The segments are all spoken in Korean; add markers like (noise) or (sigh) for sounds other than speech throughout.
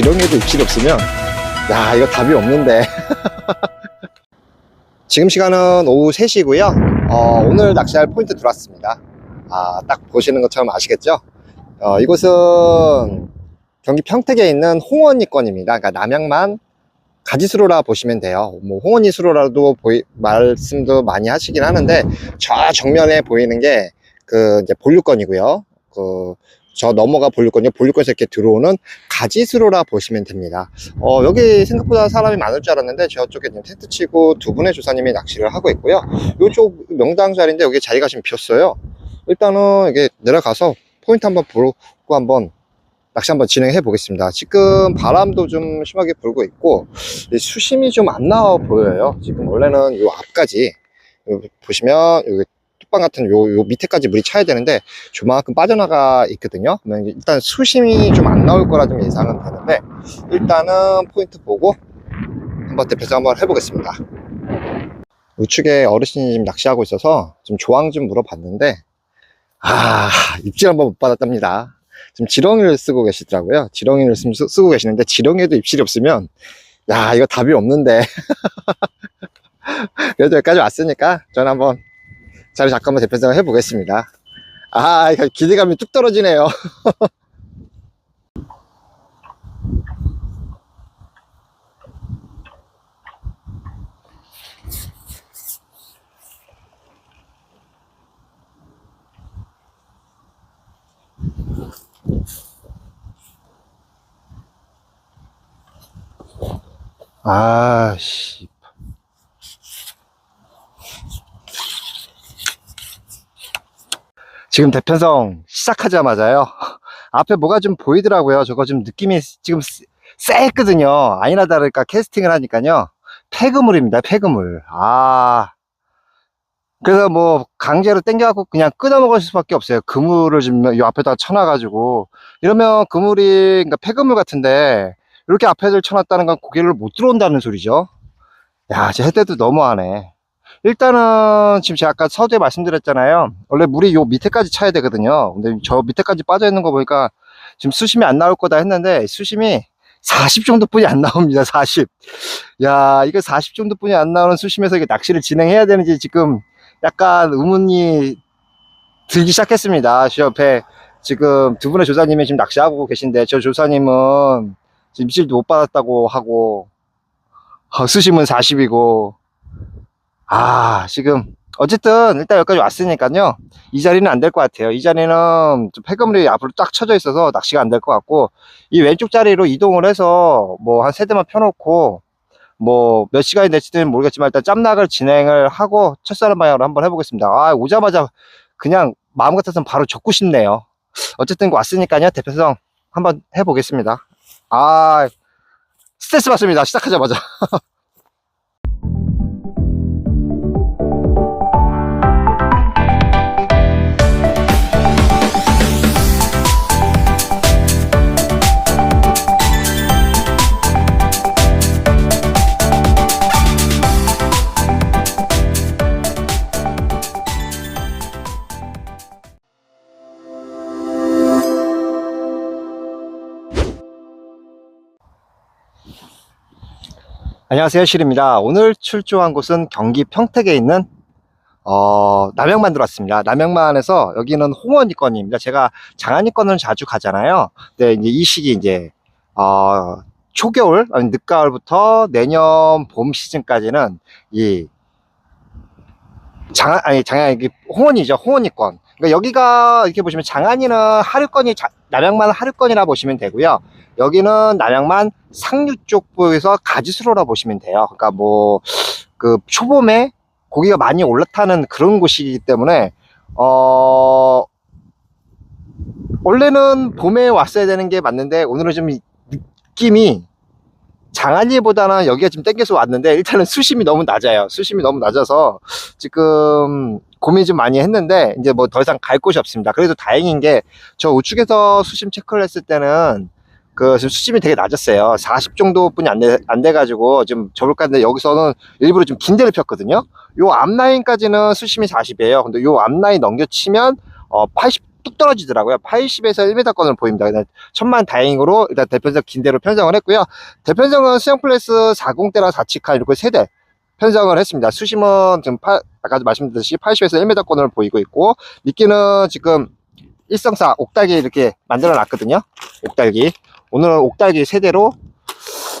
지렁이에도 입질이 없으면 야 이거 답이 없는데. (laughs) 지금 시간은 오후 3시고요. 어, 오늘 낚시할 포인트 들어왔습니다. 아, 딱 보시는 것처럼 아시겠죠? 어, 이곳은 경기 평택에 있는 홍원리 건입니다. 그러니까 남양만 가지수로라 보시면 돼요. 뭐 홍원리 수로라도 보이, 말씀도 많이 하시긴 하는데 저 정면에 보이는 게 그 이제 본류건이고요. 그 저 넘어가 볼류건이요. 볼류건에서 이렇게 들어오는 가지수로라 보시면 됩니다. 어, 여기 생각보다 사람이 많을 줄 알았는데 저쪽에 지금 텐트 치고 두 분의 조사님이 낚시를 하고 있고요. 이쪽 명당 자리인데 여기 자리가 지금 비었어요. 일단은 이게 내려가서 포인트 한번 보고 한번 낚시 한번 진행해 보겠습니다. 지금 바람도 좀 심하게 불고 있고 이 수심이 좀 안 나와 보여요. 지금 원래는 요 앞까지 보시면 여기 뚝방 같은 요, 요 밑에까지 물이 차야 되는데 조만큼 빠져나가 있거든요. 그러면 일단 수심이 좀 안 나올 거라 좀 예상은 되는데 일단은 포인트 보고 한번 대표서 한번 해보겠습니다. 우측에 어르신이 지금 낚시하고 있어서 좀 조항 좀 물어봤는데 아 입질 한번 못 받았답니다. 지금 지렁이를 쓰고 계시더라고요. 지렁이를 쓰, 쓰고 계시는데 지렁이에도 입질이 없으면 야 이거 답이 없는데 (laughs) 그래도 여기까지 왔으니까 저는 한번 자리 잠깐만 대표성을 해보겠습니다. 아, 기대감이 뚝 떨어지네요. (laughs) 아, 씨. 지금 대편성 시작하자마자요. (laughs) 앞에 뭐가 좀 보이더라고요. 저거 좀 느낌이 지금 쎄- 쎄했거든요. 아니나 다를까 캐스팅을 하니까요. 폐그물입니다. 폐그물. 아. 그래서 뭐 강제로 땡겨갖고 그냥 끊어 먹을 수밖에 없어요. 그물을 지금 이 앞에다가 쳐놔가지고. 이러면 그물이, 그러니까 폐그물 같은데 이렇게 앞에를 쳐놨다는 건 고개를 못 들어온다는 소리죠. 야, 제 해대도 너무하네. 일단은 지금 제가 아까 서두에 말씀드렸잖아요. 원래 물이 요 밑에까지 차야 되거든요. 근데 저 밑에까지 빠져 있는 거 보니까 지금 수심이 안 나올 거다 했는데 수심이 40 정도뿐이 안 나옵니다. 40. 야, 이거 40 정도뿐이 안 나오는 수심에서 이게 낚시를 진행해야 되는지 지금 약간 의문이 들기 시작했습니다. 저 옆에 지금 두 분의 조사님이 지금 낚시하고 계신데 저 조사님은 지금 입질도 못 받았다고 하고 어, 수심은 40이고 아, 지금, 어쨌든, 일단 여기까지 왔으니까요. 이 자리는 안 될 것 같아요. 이 자리는 좀 폐그물이 앞으로 딱 쳐져 있어서 낚시가 안 될 것 같고, 이 왼쪽 자리로 이동을 해서, 뭐, 한 세 대만 펴놓고, 뭐, 몇 시간이 될지는 모르겠지만, 일단 짬낙을 진행을 하고, 첫사람 방향으로 한번 해보겠습니다. 아, 오자마자 그냥 마음 같아서는 바로 적고 싶네요. 어쨌든 왔으니까요. 대표성 한번 해보겠습니다. 아, 스트레스 받습니다. 시작하자마자. (laughs) 안녕하세요 실입니다. 오늘 출조한 곳은 경기 평택에 있는 어, 남양만 들어왔습니다. 남양만에서 여기는 홍원이 건입니다. 제가 장안이 건을 자주 가잖아요. 근데 이제 이 시기 이제 어, 초겨울 아니 늦가을부터 내년 봄 시즌까지는 이 장안 아니 장안 이게 홍원이죠. 홍원이 건 그러니까 여기가 이렇게 보시면 장안이는 하류건이 자- 남양만 하류건이라 보시면 되고요 여기는 남양만 상류 쪽부에서 가지수로라 보시면 돼요. 그러니까 뭐 그 초봄에 고기가 많이 올라타는 그런 곳이기 때문에 어 원래는 봄에 왔어야 되는 게 맞는데 오늘은 좀 이- 느낌이 장안리보다는 여기가 좀 땡겨서 왔는데 일단은 수심이 너무 낮아요. 수심이 너무 낮아서 지금 고민 좀 많이 했는데 이제 뭐 더 이상 갈 곳이 없습니다. 그래도 다행인 게 저 우측에서 수심 체크를 했을 때는 그 지금 수심이 되게 낮았어요. 40 정도뿐이 안 돼, 안 돼가지고 지금 접을까 했는데 여기서는 일부러 좀 긴 데를 폈거든요. 요 앞라인까지는 수심이 40이에요. 근데 요 앞라인 넘겨치면 어, 80 뚝 떨어지더라고요. 80에서 1m권을 보입니다. 천만 다행으로 일단 대편성 긴대로 편성을 했고요. 대편성은 수영 플레스 40대랑 4치카 이렇게 세대 편성을 했습니다. 수심은 지금 파- 아까도 말씀드렸듯이 80에서 1m권을 보이고 있고 미끼는 지금 일성사 옥달기 이렇게 만들어 놨거든요. 옥달기. 오늘은 옥달기 세대로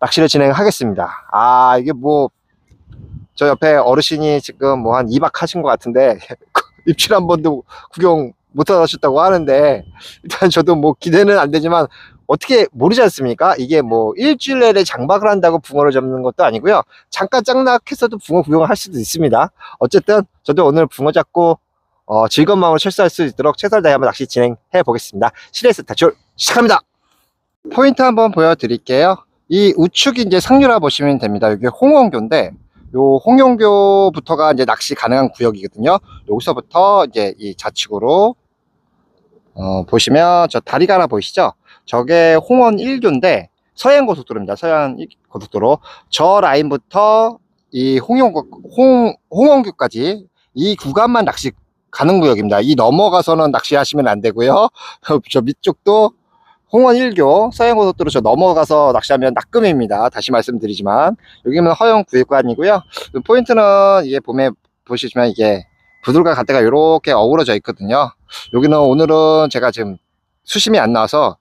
낚시를 진행하겠습니다. 아, 이게 뭐, 저 옆에 어르신이 지금 뭐 한 2박 하신 것 같은데, (laughs) 입질 한 번도 구경 못 하셨다고 하는데, 일단 저도 뭐 기대는 안 되지만, 어떻게 모르지 않습니까? 이게 뭐 일주일 내내 장박을 한다고 붕어를 잡는 것도 아니고요. 잠깐 짱락했어도 붕어 구경을 할 수도 있습니다. 어쨌든 저도 오늘 붕어 잡고 어, 즐거운 마음으로 철수할 수 있도록 최선을 다해 한번 낚시 진행해 보겠습니다. 시레스 탈출 시작합니다. 포인트 한번 보여드릴게요. 이 우측이 이제 상류라 보시면 됩니다. 여기 홍원교인데, 요 홍영교부터가 이제 낚시 가능한 구역이거든요. 여기서부터 이제 이 좌측으로, 어, 보시면 저 다리가 하나 보이시죠? 저게 홍원 1교인데, 서해안 고속도로입니다. 서해안 이- 고속도로. 저 라인부터 이 홍영, 홍, 홍원교까지 이 구간만 낚시 가는 구역입니다. 이 넘어가서는 낚시하시면 안 되고요. (laughs) 저 밑쪽도 홍원 1교 서해고속도로 저 넘어가서 낚시하면 낙금입니다. 다시 말씀드리지만 여기는 허용 구역관이고요. 그 포인트는 이게 봄에 보시면 이게 부들과 갓대가 이렇게 어우러져 있거든요. 여기는 오늘은 제가 지금 수심이 안 나와서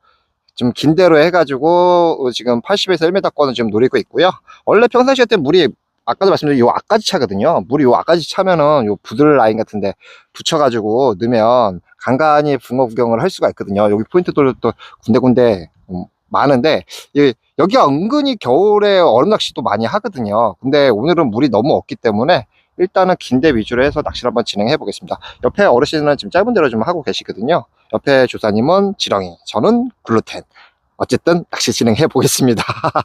좀 긴대로 해가지고 지금 80에서 1m권을 지금 노리고 있고요. 원래 평상시에 때 물이 아까도 말씀드린 요 앞까지 차거든요. 물이 요 앞까지 차면은 요 부들 라인 같은데 붙여가지고 넣으면 간간히 붕어 구경을 할 수가 있거든요. 여기 포인트들도 또 군데군데 음, 많은데 이- 여기가 은근히 겨울에 얼음 낚시도 많이 하거든요. 근데 오늘은 물이 너무 없기 때문에 일단은 긴 대 위주로 해서 낚시를 한번 진행해 보겠습니다. 옆에 어르신은 지금 짧은 대로 좀 하고 계시거든요. 옆에 조사님은 지렁이, 저는 글루텐. 어쨌든 낚시 진행해 보겠습니다. (laughs)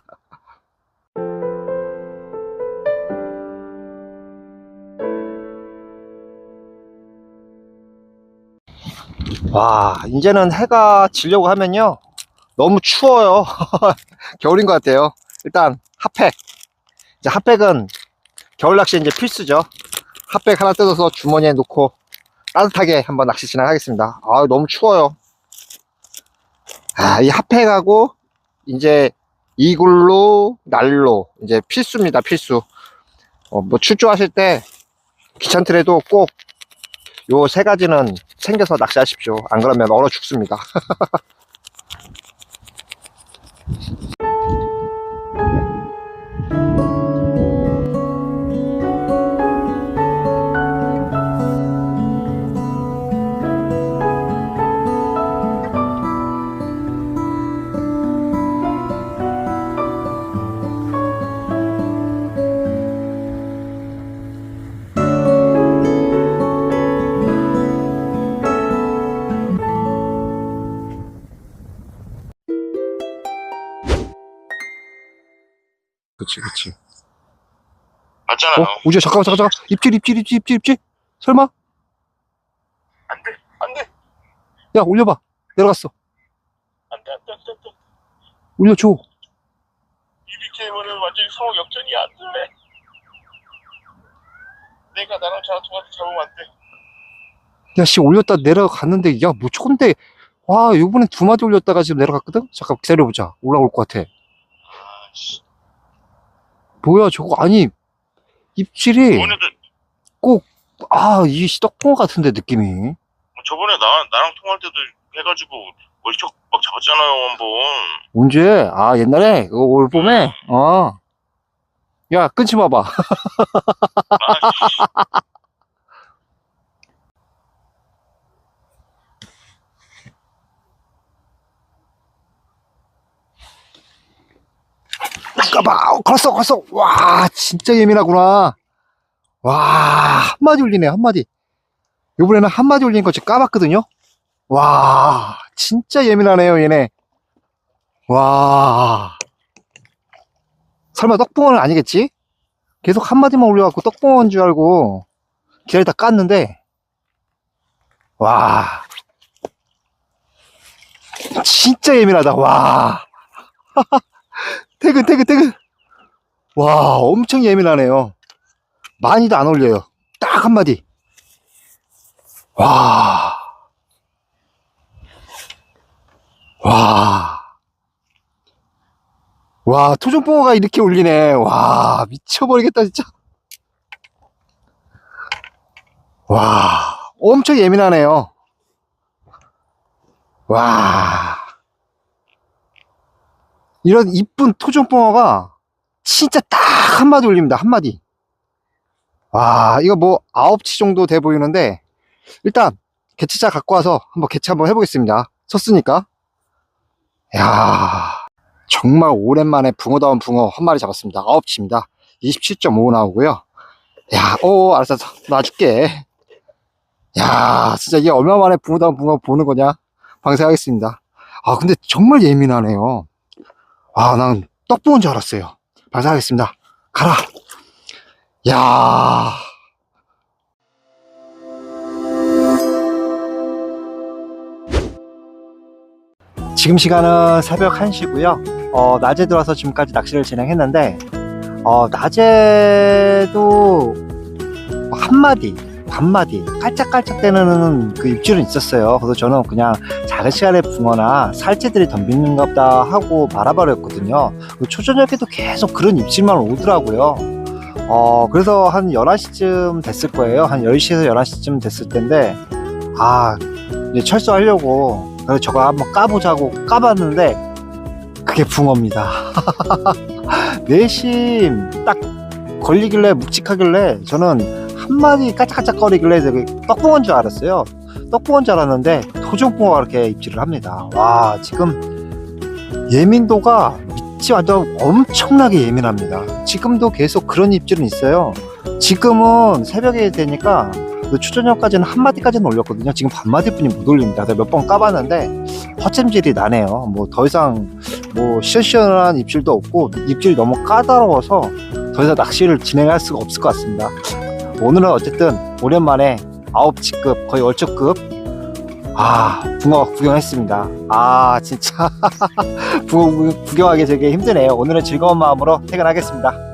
와, 이제는 해가 지려고 하면요. 너무 추워요. (laughs) 겨울인 것 같아요. 일단, 핫팩. 이제 핫팩은 겨울 낚시 이제 필수죠. 핫팩 하나 뜯어서 주머니에 놓고 따뜻하게 한번 낚시 진행하겠습니다. 아, 너무 추워요. 아, 이 핫팩하고 이제 이글로, 난로 이제 필수입니다. 필수. 어, 뭐 출조하실 때 귀찮더라도 꼭 요 세 가지는 챙겨서 낚시하십시오. 안 그러면 얼어 죽습니다. (laughs) 그치, 그치. 맞잖아요. 어? 우지야, 잠깐만, 잠깐만, 잠깐. 입질, 입질, 입질, 입질, 입질. 설마? 안 돼, 안 돼, 야, 올려봐. 내려갔어. 안 돼, 안 돼, 안 돼, 안 돼. 올려줘. 이 BKM은 완전히 상호 역전이 안 돼. 내가 나랑 자동한테 잡으면 안 돼. 야, 씨, 올렸다 내려갔는데, 야, 뭐, 촌데. 와, 요번에 두 마디 올렸다가 지금 내려갔거든? 잠깐 기다려보자. 올라올 것 같아. 아, 씨. 뭐야, 저거, 아니, 입질이, 저번에도, 아, 이 떡붕어 같은데, 느낌이. 저번에 나, 나랑 통화할 때도 해가지고 멀쩍 막 잡았잖아요, 한 번. 언제? 아, 옛날에? 올 봄에? 어. 야, 끊지 마봐. 아, 씨. 까봐. 어, 걸었어, 걸었어. 와, 진짜 예민하구나. 와, 한 마디 올리네, 한 마디. 요번에는 한 마디 올린 거 지금 까봤거든요? 와, 진짜 예민하네요, 얘네. 와. 설마 떡붕어는 아니겠지? 계속 한 마디만 올려갖고 떡붕어인 줄 알고 기다리다 깠는데, 와. 진짜 예민하다, 와. (laughs) 퇴근, 퇴근, 퇴근. 와, 엄청 예민하네요. 많이도 안 올려요. 딱 한마디. 와. 와. 와, 토종붕어가 이렇게 울리네. 와, 미쳐버리겠다, 진짜. 와, 엄청 예민하네요. 와. 이런 이쁜 토종붕어가 진짜 딱 한마디 울립니다, 한마디. 와, 이거 뭐 아홉치 정도 돼 보이는데, 일단, 개체차 갖고 와서 한번 개체 한번 해보겠습니다. 섰으니까. 야 정말 오랜만에 붕어다운 붕어 한 마리 잡았습니다. 아홉치입니다. 27.5 나오고요. 야, 오, 알았어, 알았어. 놔줄게. 야, 진짜 이게 얼마 만에 붕어다운 붕어 보는 거냐? 방생하겠습니다. 아, 근데 정말 예민하네요. 아, 난 떡붕어인 줄 알았어요. 방생하겠습니다. 가라. 야 지금 시간은 새벽 1시고요. 어, 낮에 들어와서 지금까지 낚시를 진행했는데, 어, 낮에도 한 마디, 반마디, 깔짝깔짝대는 그 입질은 있었어요. 그래서 저는 그냥 작은 시간에 붕어나 살치들이 덤비는가 보다 하고 말아버렸거든요. 초저녁에도 계속 그런 입질만 오더라고요. 어, 그래서 한 11시쯤 됐을 거예요. 한 10시에서 11시쯤 됐을 텐데, 아, 이제 철수하려고, 그래서 저거 한번 까보자고 까봤는데, 그게 붕어입니다. (laughs) 내심 딱 걸리길래 묵직하길래 저는 한 마디 까짝까짝거리길래 저기 떡붕어인 줄 알았어요. 떡붕어인 줄 알았는데 토종붕어가 이렇게 입질을 합니다. 와, 지금 예민도가 미치 완전 엄청나게 예민합니다. 지금도 계속 그런 입질은 있어요. 지금은 새벽에 되니까 그 추저녁까지는 한 마디까지는 올렸거든요. 지금 반 마디뿐이 못 올립니다. 몇 번 까봤는데 허잼질이 나네요. 뭐 더 이상 뭐 시원시원한 입질도 없고 입질이 너무 까다로워서 더 이상 낚시를 진행할 수가 없을 것 같습니다. 오늘은 어쨌든 오랜만에 아홉치급 거의 월초급 아 붕어 구경했습니다. 아 진짜 (laughs) 붕어 구경하기 되게 힘드네요. 오늘은 즐거운 마음으로 퇴근하겠습니다.